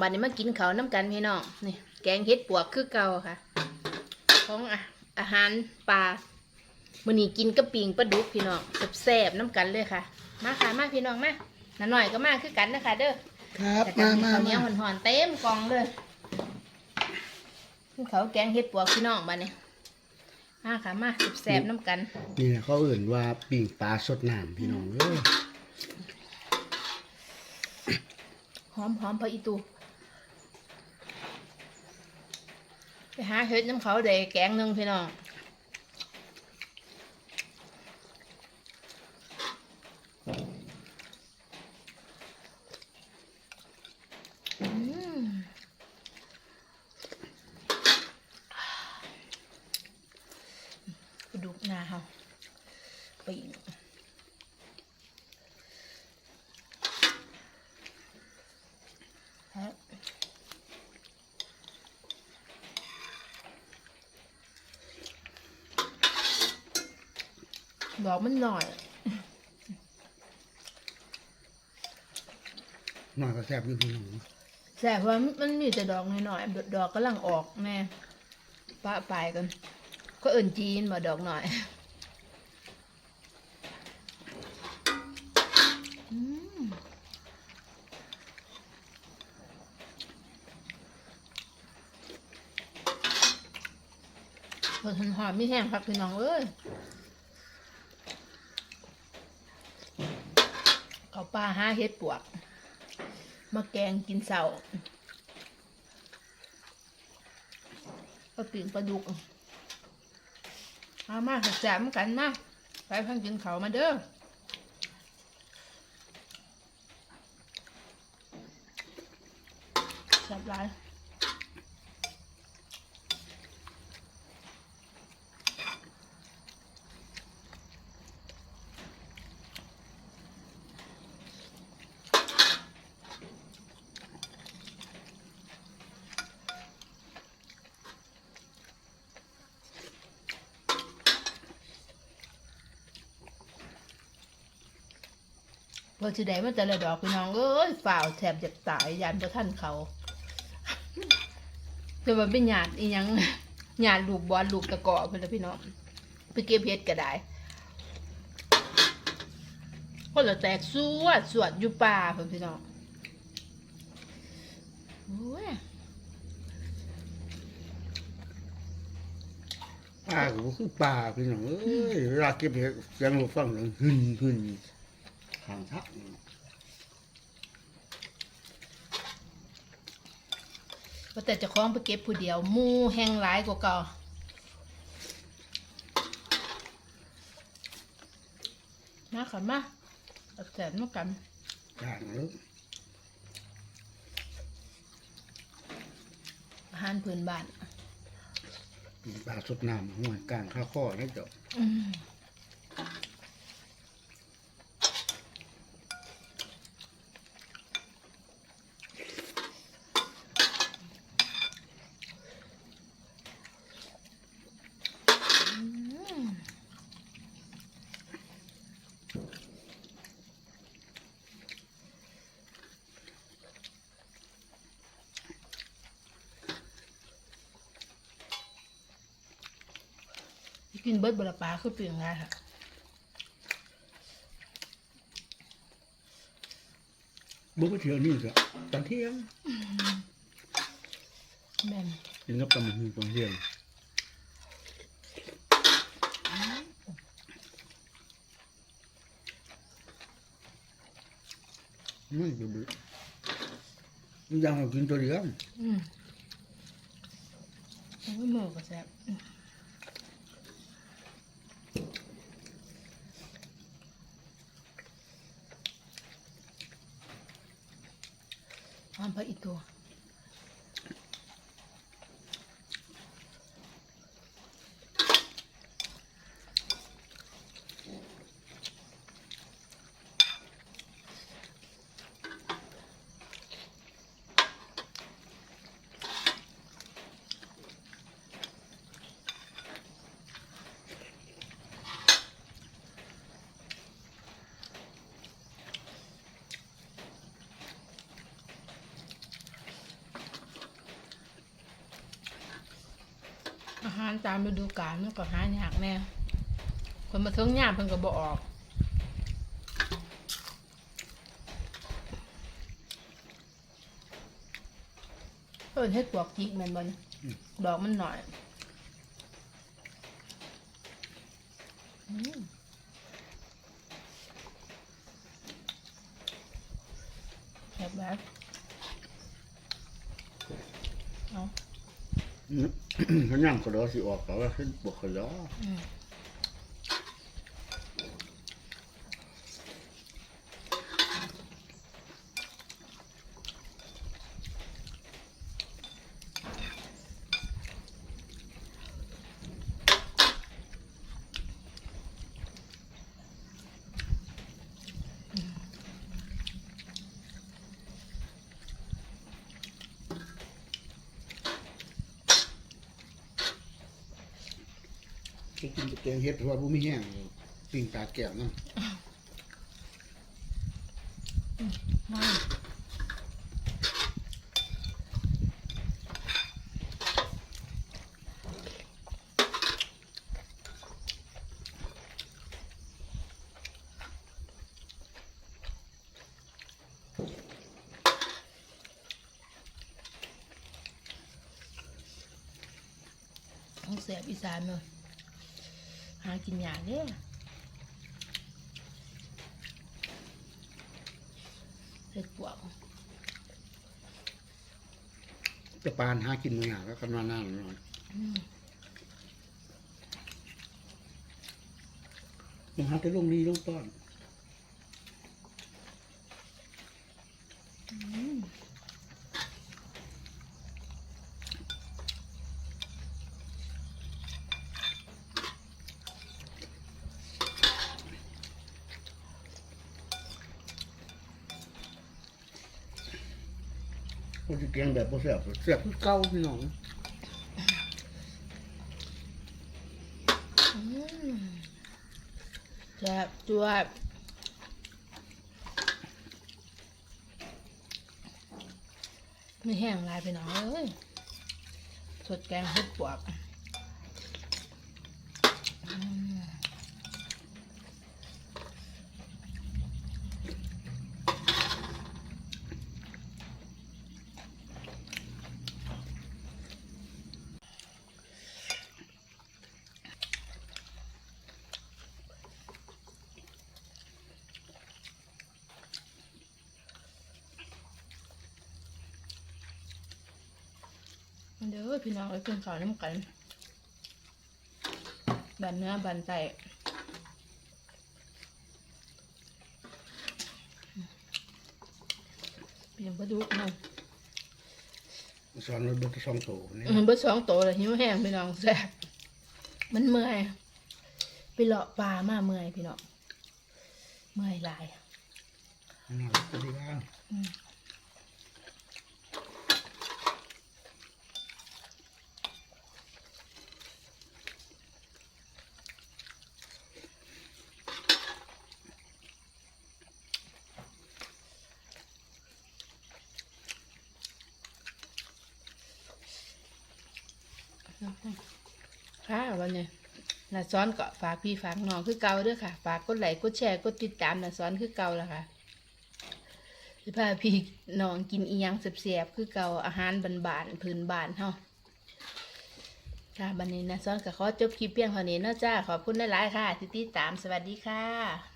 บัดนี้มากินข้าวน้ำกันพี่น้องนี่แกงเห็ดปวกคือเก่าค่ะ ของอะอาหารปลามื้อนี้กินกระปิงปลาดุกพี่น้องแซ่บๆน้ำกันเลยค่ะ มาค่ะมาพี่น้องมาน้าหน่อยก็มาคือกันนะคะเด้อครับแต่กัมานมาข้าวเหนียวมาหอนๆเต็มกล่องเลยกินเขาวแกงเห็ดปวกพี่น้องบัดนี้มาค่ะมาแซ่บๆน้ำกัน นี่นะเขาเอื่นว่าปิ่งปลาสดน้ำพี่น้องเอ้ยหอมหอมพออีตู ไปหาเห็ดน้ำเขาเดแกงหนึ่งพี่น้องอืมดูหนาเขาปี บอกมันหน่อย หน่อยก็แซ่บอยู่พี่น้องแต่ว่ามันมันมีแต่ดอกน้อยๆดอกกำลังออกแน่ปะปลายกัน ก็เอิ่นจีนมาดอกหน่อยอืมพอทันหอมไม่แห้งครับพี่น้องเอ้ยเขา ปลาหาเฮ็ดปวก มาแกงกินเสาก็ปิ่งปลาดุกเอามาแจมกันมาไปพังกินเขามาเด้อแซ่บลาย อสิได้มาแต่ละดอกพี่น้องเอ้ยฝ่าวแทบจะตายยันประท่านเขาจะมาเป็นหยาดอีหยังหยาดลูกบอลลูกตะกอเพื่อนละพี่น้องไปเก็บเห็ดก็ได้คนละแตกสวดสวดอยู่ป่าเพื่อนพี่น้องโอ้ยปลาก็คือปลาพี่น้องเอ้ยเวลาเก็บเห็ดเสียงเราฟังเลยหึนหึน ทางทักว่าแต่เจะคล้าของไปเก็บผู้เดียวหมูแห้งหลายกว่าเก่ามาค่ะมาเอาแสนมากันจางแล้วอาหารพื้นบ้านปิ่งปลาสดน้ำหัวกลางข้าข้อแล้วเจ้า อืม กินเบิดบละปลาคือเปลี่ยนไงค่ะบุกไปเที่ยวนี่ก็ตอนเที่ยงแม่นกินกับตำบักหุ่งตอนเที่ยงไม่เบื่อเบื่อมันยังเอากินตัวเดียวอืมโอ้ยหมูก็แซ่บ อืมาหารตามฤดูกาลมันก็หายากแน่คนมาเทิงยามเพิ่นก็บ่ออกเพิ่นเฮ็ดปวกจิกแม่นบ่เนี่ยดอกมันหน่อยอืมแบบแบบเอา อืมเขาย่างกระดอสิออกแต่ว่าขึ้นบวกกระดอ แกงเฮ็ดเพราะว่าบุมีแห้งปิ่งตาแก้วนั่นมาต้องเสียบอีสานเลย หากินยากเด้อเห็ดปวกจะปานหากินมาอย่างแล้วกันมาหน้าหน่อยอืมมันหาแต่ลงนี้ลงต้อน อืม มันจะเกียงแบบโบเสียบเสียบคือเก่าพี่น้องแซ่บจวบไม่แห้งลายไปหน่อยเลยสดแกงเห็ดปวกอืม เด้อพี่น้องเอ้ยกินข้าวน้ำกันบันเนื้อบันไตเปลี่ยนปลาดุกเนาะสอนรถเบดสองโถนี่มันเบิดสองโตเลยหิวแห้งพี่น้องแซ่บมันเมื่อยไปเลาะปลามาเมื่อยพี่น้องเมื่อยหลายน่าจะดีบ้าง ค่ะวันนี้นาซ้อนก็ฝากพี่ฝากน้องคือเก่าด้วยค่ะ ฝากกดไลค์กดแชร์กดติดตามนาซ้อนคือเก่าละค่ะสิพาพี่น้องกินอียังเสียบๆคือเก่าอาหารบานๆพื้นบานเฮาค่ะบันนี้นะซ้อนก็ขอจบคลิปเพียงเท่านี้เนาะจ้าขอบคุณหลายๆค่ะที่ติดตามสวัสดีค่ะ